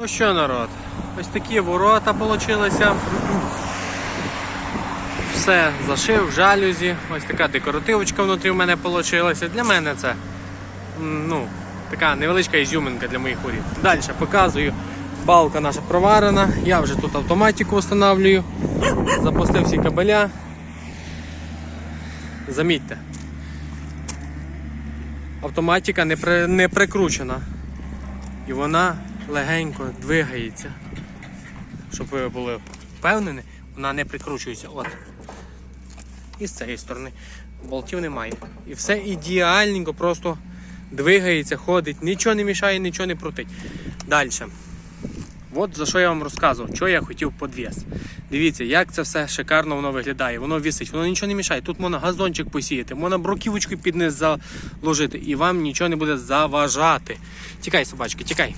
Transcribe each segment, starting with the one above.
Ну що, народ, ось такі ворота получилися. Все зашив, жалюзі, ось така декоративочка внутрі в мене вийшла. Для мене це ну, така невеличка ізюминка для моїх воріт. Далі показую. Балка наша проварена. Я вже тут автоматику встановлюю. Запустив всі кабеля. Замітьте. Автоматика не, при, не прикручена. І вона легенько двигається. Щоб ви були впевнені, вона не прикручується. От. І з цієї сторони болтів немає. І все ідеальненько, просто двигається, ходить, нічого не мішає, нічого не крутить. Далі. От за що я вам розказував, що я хотів подвіс. Дивіться, як це все шикарно воно виглядає. Воно вісить, воно нічого не мішає. Тут можна газончик посіяти, можна бруківочку під низ заложити, і вам нічого не буде заважати. Тікай, собачки, тікай.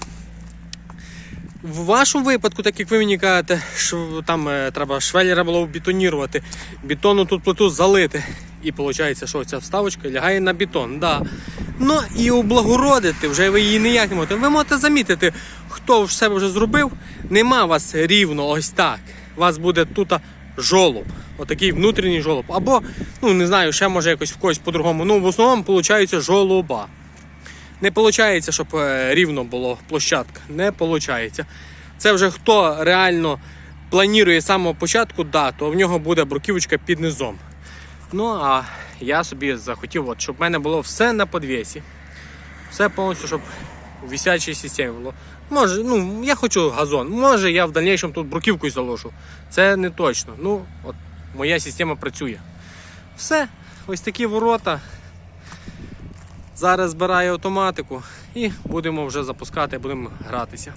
В вашому випадку, так як ви мені кажете, що там е, треба швеллера було бетонірувати, бетону тут плиту залити. І виходить, що ця вставочка лягає на бетон. Да. Ну і облагородити вже ви її ніяк не можете. Ви можете замітити, хто себе вже зробив, нема вас рівно ось так. У вас буде тут жолоб. Отакий внутрішній жолоб. Або, ну не знаю, ще може якось в когось по-другому. Ну, в основному виходить жолоба. Не виходить, щоб е, рівно було площадка. Не виходить. Це вже хто реально планує з самого початку, да, то в нього буде бруківочка під низом. Ну а я собі захотів, от, щоб в мене було все на подвісі. Все повністю, щоб у висячій системі було. Може, ну, я хочу газон. Може, я в дальнішому тут бруківкою заложу. Це не точно. Ну, от моя система працює. Все, ось такі ворота. Зараз збираю автоматику і будемо вже запускати, будемо гратися.